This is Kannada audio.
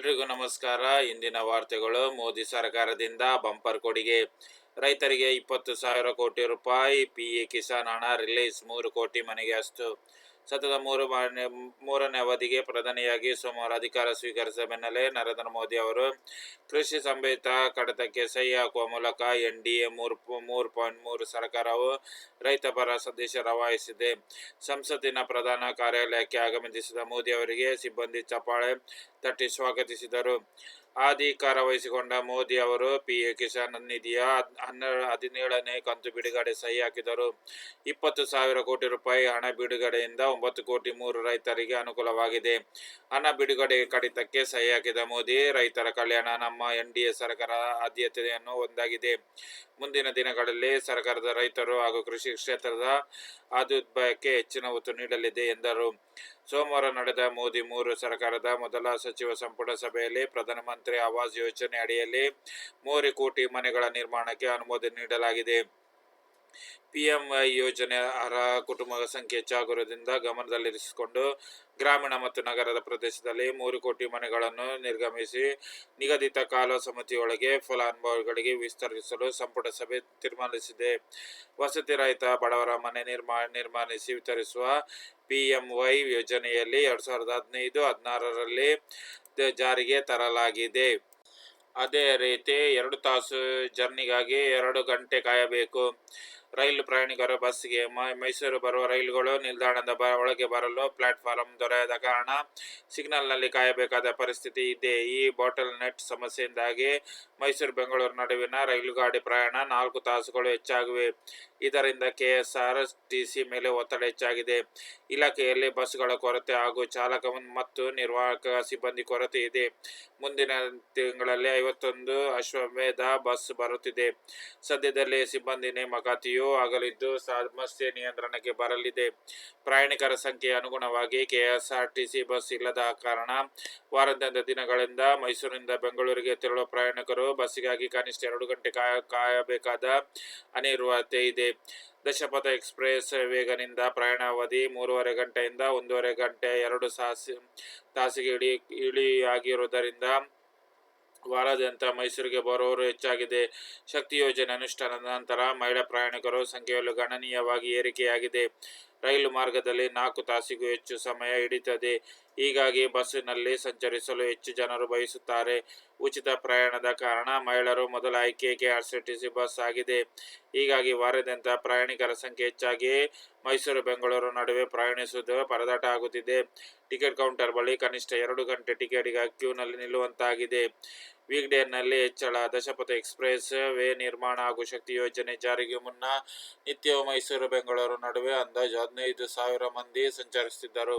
ಎಲ್ರಿಗೂ ನಮಸ್ಕಾರ. ಇಂದಿನ ವಾರ್ತೆಗಳು ಮೋದಿ ಸರ್ಕಾರದಿಂದ ಬಂಪರ್ ಕೊಡುಗೆ. ರೈತರಿಗೆ ಇಪ್ಪತ್ತು ಸಾವಿರ ಕೋಟಿ ರೂಪಾಯಿ ಪಿ ಕಿಸಾನ್ ಹಣ ರಿಲೀಸ್, ಮೂರು ಕೋಟಿ ಮನೆಗೆ ಅಷ್ಟು ಸತತ ಮೂರು ಮೂರನೇ ಅವಧಿಗೆ ಪ್ರಧಾನಿಯಾಗಿ ಸೋಮವಾರ ಅಧಿಕಾರ ಸ್ವೀಕರಿಸಿದ ಬೆನ್ನಲ್ಲೇ ನರೇಂದ್ರ ಮೋದಿ ಅವರು ಕೃಷಿ ಸಂಬಂಧಿತ ಕಡತಕ್ಕೆ ಸಹಿ ಹಾಕುವ ಮೂಲಕ ಎನ್ ಡಿ ಎ ಮೂರು ಮೂರು ಪಾಯಿಂಟ್ ಮೂರು ಸರ್ಕಾರವು ರೈತ ಪರ ಸಂದೇಶ ರವಾನಿಸಿದೆ. ಸಂಸತ್ತಿನ ಪ್ರಧಾನ ಕಾರ್ಯಾಲಯಕ್ಕೆ ಆಗಮಿಸಿದ ಮೋದಿ ಅವರಿಗೆ ಸಿಬ್ಬಂದಿ ಚಪ್ಪಾಳೆ ತಟ್ಟಿ ಸ್ವಾಗತಿಸಿದರು. ಅಧಿಕಾರ ವಹಿಸಿಕೊಂಡ ಮೋದಿ ಅವರು ಪಿ ಎ ಕಿಸಾನ್ ನಿಧಿಯ ಹನ್ನೆರಡು ಹದಿನೇಳನೇ ಕಂತು ಬಿಡುಗಡೆ ಸಹಿ ಹಾಕಿದರು. ಇಪ್ಪತ್ತು ಸಾವಿರ ಕೋಟಿ ರೂಪಾಯಿ ಹಣ ಬಿಡುಗಡೆಯಿಂದ ಒಂಬತ್ತು ಕೋಟಿ ಮೂರು ರೈತರಿಗೆ ಅನುಕೂಲವಾಗಿದೆ. ಹಣ ಬಿಡುಗಡೆ ಕಡಿತಕ್ಕೆ ಸಹಿ ಹಾಕಿದ ಮೋದಿ, ರೈತರ ಕಲ್ಯಾಣ ನಮ್ಮ ಎನ್ ಡಿ ಎ ಸರ್ಕಾರ ಆದ್ಯತೆಯನ್ನು ಒಂದಾಗಿದೆ ಮುಂದಿನ ದಿನಗಳಲ್ಲಿ ಸರ್ಕಾರದ ರೈತರು ಹಾಗೂ ಕೃಷಿ ಕ್ಷೇತ್ರದ ಅಭ್ಯುದಯಕ್ಕೆ ಹೆಚ್ಚಿನ ಒತ್ತು ನೀಡಲಿದೆ ಎಂದರು. ಸೋಮವಾರ ನಡೆದ ಮೋದಿ ಮೂರು ಸರ್ಕಾರದ ಮೊದಲ ಸಚಿವ ಸಂಪುಟ ಸಭೆಯಲ್ಲಿ ಪ್ರಧಾನಮಂತ್ರಿ ಆವಾಸ್ ಯೋಜನೆ ಅಡಿಯಲ್ಲಿ ಮೂರು ಕೋಟಿ ಮನೆಗಳ ನಿರ್ಮಾಣಕ್ಕೆ ಅನುಮೋದನೆ ನೀಡಲಾಗಿದೆ. ಪಿಎಂವೈ ಯೋಜನೆ ಅರ್ಹ ಕುಟುಂಬದ ಸಂಖ್ಯೆ ಹೆಚ್ಚಾಗಿರುವುದರಿಂದ ಗಮನದಲ್ಲಿರಿಸಿಕೊಂಡು ಗ್ರಾಮೀಣ ಮತ್ತು ನಗರದ ಪ್ರದೇಶದಲ್ಲಿ ಮೂರು ಕೋಟಿ ಮನೆಗಳನ್ನು ನಿರ್ಗಮಿಸಿ ನಿಗದಿತ ಕಾಲ ಸಮಿತಿಯೊಳಗೆ ಫಲಾನುಭವಿಗಳಿಗೆ ವಿಸ್ತರಿಸಲು ಸಂಪುಟ ಸಭೆ ತೀರ್ಮಾನಿಸಿದೆ. ವಸತಿ ರಹಿತ ಬಡವರ ಮನೆ ನಿರ್ಮಾ, ನಿರ್ಮಾಣಿಸಿ ವಿತರಿಸುವ ಪಿಎಂವೈ ಯೋಜನೆಯಲ್ಲಿ ಎರಡು ಸಾವಿರದ ಹದಿನೈದು, ಹದಿನಾರರಲ್ಲಿ ಜಾರಿಗೆ ತರಲಾಗಿದೆ. ಅದೇ ರೀತಿ ಎರಡು ತಾಸು ಜರ್ನಿಗಾಗಿ ಎರಡು ಗಂಟೆ ಕಾಯಬೇಕು. ರೈಲು ಪ್ರಯಾಣಿಕರು ಬಸ್ಗೆ ಮೈಸೂರು ಬರುವ ರೈಲುಗಳು ನಿಲ್ದಾಣದ ಬ, ಒಳಗೆ ಬರಲು ಪ್ಲಾಟ್ಫಾರಂ ದೊರೆಯದ ಕಾರಣ ಸಿಗ್ನಲ್ನಲ್ಲಿ ಕಾಯಬೇಕಾದ ಪರಿಸ್ಥಿತಿ ಇದೆ. ಈ ಬಾಟಲ್ ನೆಟ್ ಸಮಸ್ಯೆಯಿಂದಾಗಿ ಮೈಸೂರು ಬೆಂಗಳೂರು ನಡುವಿನ ರೈಲು ಗಾಡಿ ಪ್ರಯಾಣ ನಾಲ್ಕು ತಾಸುಗಳು ಹೆಚ್ಚಾಗಿವೆ. ಇದರಿಂದ ಕೆ ಎಸ್ ಆರ್ ಟಿ ಮೇಲೆ ಒತ್ತಡ ಹೆಚ್ಚಾಗಿದೆ. ಇಲಾಖೆಯಲ್ಲಿ ಬಸ್ಗಳ ಕೊರತೆ ಹಾಗೂ ಚಾಲಕ ಮತ್ತು ನಿರ್ವಾಹಕ ಸಿಬ್ಬಂದಿ ಕೊರತೆ ಇದೆ. ಮುಂದಿನ ತಿಂಗಳಲ್ಲಿ ಐವತ್ತೊಂದು ಅಶ್ವಮೇಧ ಬಸ್ ಬರುತ್ತಿದೆ. ಸದ್ಯದಲ್ಲಿ ಸಿಬ್ಬಂದಿ ನೇಮಕಾತಿಯೂ ಆಗಲಿದ್ದು ಸಮಸ್ಯೆ ನಿಯಂತ್ರಣಕ್ಕೆ ಬರಲಿದೆ. ಪ್ರಯಾಣಿಕರ ಸಂಖ್ಯೆ ಅನುಗುಣವಾಗಿ ಕೆಎಸ್ಆರ್ಟಿಸಿ ಬಸ್ ಇಲ್ಲದ ಕಾರಣ ವಾರಾಂತ್ಯದ ದಿನಗಳಿಂದ ಮೈಸೂರಿನಿಂದ ಬೆಂಗಳೂರಿಗೆ ತೆರಳುವ ಪ್ರಯಾಣಿಕರು ಬಸ್ಸಿಗಾಗಿ ಕನಿಷ್ಠ ಎರಡು ಗಂಟೆ ಕಾಯ, ಕಾಯಬೇಕಾದ ಅನಿವಾರ್ಯತೆ ಇದೆ. ದಶಪಥ ಎಕ್ಸ್ಪ್ರೆಸ್ ವೇಗನಿಂದ ಪ್ರಯಾಣ ಅವಧಿ ಮೂರುವರೆ ಗಂಟೆಯಿಂದ ಒಂದೂವರೆ ಗಂಟೆ ಎರಡು ಸಾಸಿ, ತಾಸಿಗೆ ಇಳಿ, ಇಳಿಯಾಗಿರುವುದರಿಂದ ವಾರಾದ್ಯಂತ ಮೈಸೂರಿಗೆ ಬರುವವರು ಹೆಚ್ಚಾಗಿದೆ. ಶಕ್ತಿ ಯೋಜನೆ ಅನುಷ್ಠಾನದ ನಂತರ ಮಹಿಳಾ ಪ್ರಯಾಣಿಕರು ಸಂಖ್ಯೆಯಲ್ಲಿ ಗಣನೀಯವಾಗಿ ಏರಿಕೆಯಾಗಿದೆ. ರೈಲು ಮಾರ್ಗದಲ್ಲಿ ನಾಲ್ಕು ತಾಸಿಗೂ ಹೆಚ್ಚು ಸಮಯ ಹಿಡಿತದೆ. ಹೀಗಾಗಿ ಬಸ್ಸಿನಲ್ಲಿ ಸಂಚರಿಸಲು ಹೆಚ್ಚು ಜನರು ಬಯಸುತ್ತಾರೆ. ಉಚಿತ ಪ್ರಯಾಣದ ಕಾರಣ ಮಹಿಳೆಯರು ಮೊದಲ ಆಯ್ಕೆ ಕೆಆರ್ಸಿಟಿಸಿ ಬಸ್ ಆಗಿದೆ. ಹೀಗಾಗಿ ವಾರದಂತ ಪ್ರಯಾಣಿಕರ ಸಂಖ್ಯೆ ಹೆಚ್ಚಾಗಿ ಮೈಸೂರು, ಬೆಂಗಳೂರು ನಡುವೆ ಪ್ರಯಾಣಿಸುವುದು ಪರದಾಟ ಆಗುತ್ತಿದೆ. ಟಿಕೆಟ್ ಕೌಂಟರ್ ಬಳಿ ಕನಿಷ್ಠ ಎರಡು ಗಂಟೆ ಟಿಕೆಟ್ಗಾಗಿ ಕ್ಯೂನಲ್ಲಿ ನಿಲ್ಲುವಂತಾಗಿದೆ. ವೀಕ್ಡೇನಲ್ಲಿ ಹೆಚ್ಚಳ, ದಶಪಥ ಎಕ್ಸ್ಪ್ರೆಸ್ ವೇ ನಿರ್ಮಾಣ ಹಾಗೂ ಶಕ್ತಿ ಯೋಜನೆ ಜಾರಿಗೆ ಮುನ್ನ ನಿತ್ಯವೂ ಮೈಸೂರು, ಬೆಂಗಳೂರು ನಡುವೆ ಅಂದಾಜು ಹದಿನೈದು ಸಾವಿರ ಮಂದಿ ಸಂಚರಿಸುತ್ತಿದ್ದರು.